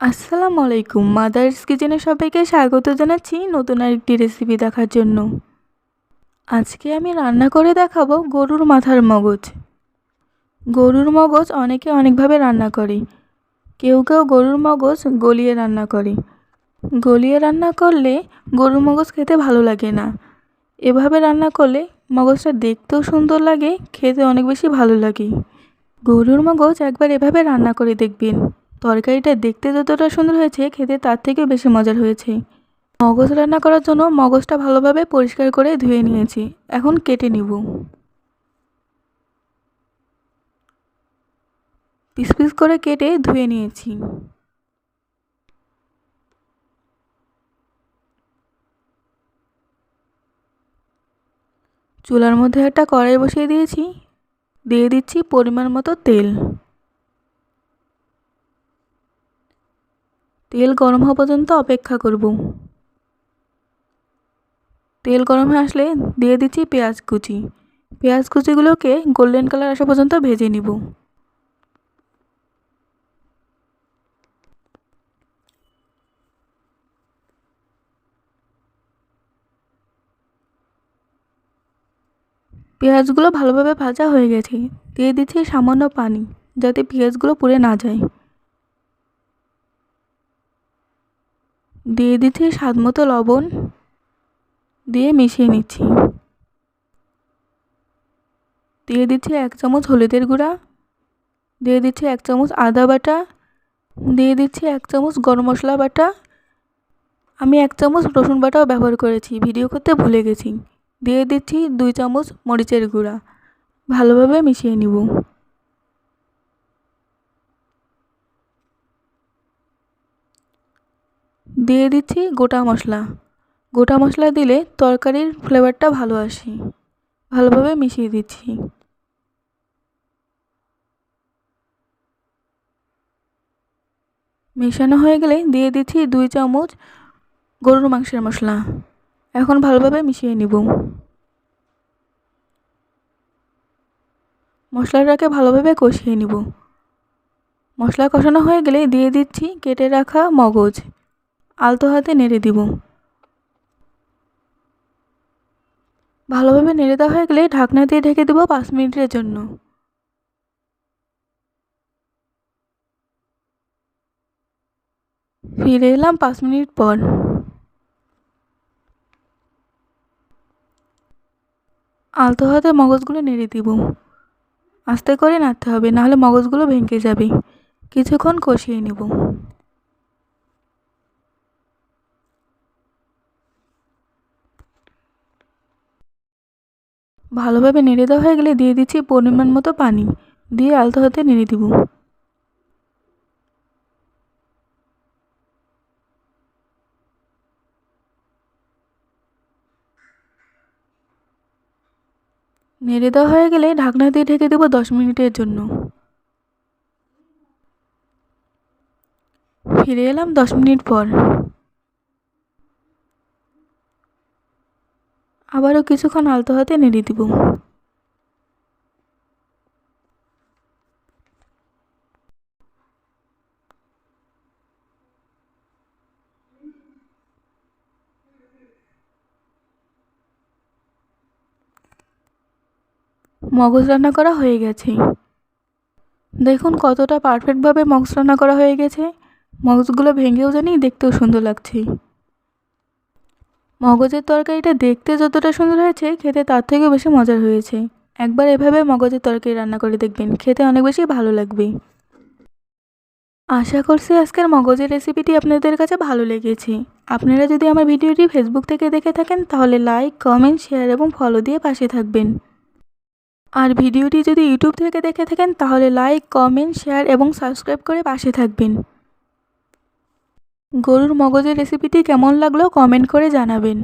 আসসালামু আলাইকুম। মাদার্স কিচেনে সবাইকে স্বাগত জানাচ্ছি নতুন আরেকটি রেসিপি দেখার জন্য। আজকে আমি রান্না করে দেখাবো গরুর মাথার মগজ। গরুর মগজ অনেকে অনেকভাবে রান্না করে। কেউ কেউ গরুর মগজ গলিয়ে রান্না করে। গলিয়ে রান্না করলে গরুর মগজ খেতে ভালো লাগে না। এভাবে রান্না করলে মগজটা দেখতেও সুন্দর লাগে, খেতে অনেক বেশি ভালো লাগে। গরুর মগজ একবার এভাবে রান্না করে দেখবেন। তরকারিটা দেখতে যতটা সুন্দর হয়েছে, খেতে তার থেকেও বেশি মজার হয়েছে। মগজ রান্না করার জন্য মগজটা ভালোভাবে পরিষ্কার করে ধুয়ে নিয়েছি। এখন কেটে নিব। পিস পিস করে কেটে ধুয়ে নিয়েছি। চুলার মধ্যে একটা কড়াই বসিয়ে দিয়েছি। দিয়ে দিচ্ছি পরিমাণ মতো তেল। তেল গরম হওয়া পর্যন্ত অপেক্ষা করব। তেল গরম হয়ে আসলে দিয়ে দিচ্ছি পেঁয়াজ কুচি। পেঁয়াজ কুচিগুলোকে গোল্ডেন কালার আসা পর্যন্ত ভেজে নিব। পেঁয়াজগুলো ভালোভাবে ভাজা হয়ে গেছে। দিয়ে দিচ্ছি সামান্য পানি যাতে পেঁয়াজগুলো পুড়ে না যায়। দিয়ে দিচ্ছি স্বাদ মতো লবণ দিয়ে মিশিয়ে নিচ্ছি। দিয়ে দিচ্ছি এক চামচ হলুদের গুঁড়া, দিয়ে দিচ্ছি এক চামচ আদা বাটা, দিয়ে দিচ্ছি এক চামচ গরম মশলা বাটা। আমি এক চামচ রসুন বাটাও ব্যবহার করেছি, ভিডিও করতে ভুলে গেছি। দিয়ে দিচ্ছি দুই চামচ মরিচের গুঁড়া। ভালোভাবে মিশিয়ে নিব। দিয়ে দিচ্ছি গোটা মশলা। গোটা মশলা দিলে তরকারির ফ্লেভারটা ভালো আসে। ভালোভাবে মিশিয়ে দিচ্ছি। মেশানো হয়ে গেলে দিয়ে দিচ্ছি দুই চামচ গরুর মাংসের মশলা। এখন ভালোভাবে মিশিয়ে নিব। মশলাটাকে ভালোভাবে কষিয়ে নিব। মশলা কষানো হয়ে গেলে দিয়ে দিচ্ছি কেটে রাখা মগজ। আলতো হাতে নেড়ে দিব। ভালোভাবে নেড়ে দেওয়া হয়ে গেলে ঢাকনা দিয়ে ঢেকে দেবো পাঁচ মিনিটের জন্য। ফিরে এলাম পাঁচ মিনিট পর। আলতো হাতে মগজগুলো নেড়ে দিব। আস্তে করে নাড়তে হবে, নাহলে মগজগুলো ভেঙে যাবে। কিছুক্ষণ কষিয়ে নেব। ভালোভাবে নেড়ে দেওয়া হয়ে গেলে দিয়ে দিচ্ছি পরিমাণ মতো পানি। দিয়ে আলতো হাতে নেড়ে দিব। নেড়ে দেওয়া হয়ে গেলে ঢাকনা দিয়ে ঢেকে দেবো দশ মিনিটের জন্য। ফিরে এলাম দশ মিনিট পর। আবারও কিছুক্ষণ আলতো হাতে নেড়ে দিব। মগজ রান্না করা হয়ে গেছে। দেখুন কতটা পারফেক্টভাবে মগজ রান্না করা হয়ে গেছে। মগজগুলো ভেঙেও জানি দেখতেও সুন্দর লাগছে। মগজের তরকারিটা দেখতে যতটা সুন্দর হয়েছে, খেতে তার থেকেও বেশি মজার হয়েছে। একবার এভাবে মগজের তরকারি রান্না করে দেখবেন, খেতে অনেক বেশি ভালো লাগবে। আশা করছি আজকের মগজের রেসিপিটি আপনাদের কাছে ভালো লেগেছে। আপনারা যদি আমার ভিডিওটি ফেসবুক থেকে দেখে থাকেন, তাহলে লাইক কমেন্ট শেয়ার এবং ফলো দিয়ে পাশে থাকবেন। আর ভিডিওটি যদি ইউটিউব থেকে দেখে থাকেন, তাহলে লাইক কমেন্ট শেয়ার এবং সাবস্ক্রাইব করে পাশে থাকবেন। গরুর মগজের রেসিপিটি কেমন লাগল কমেন্ট করে জানাবেন।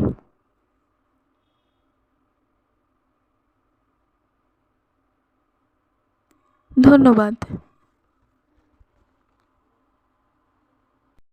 ধন্যবাদ।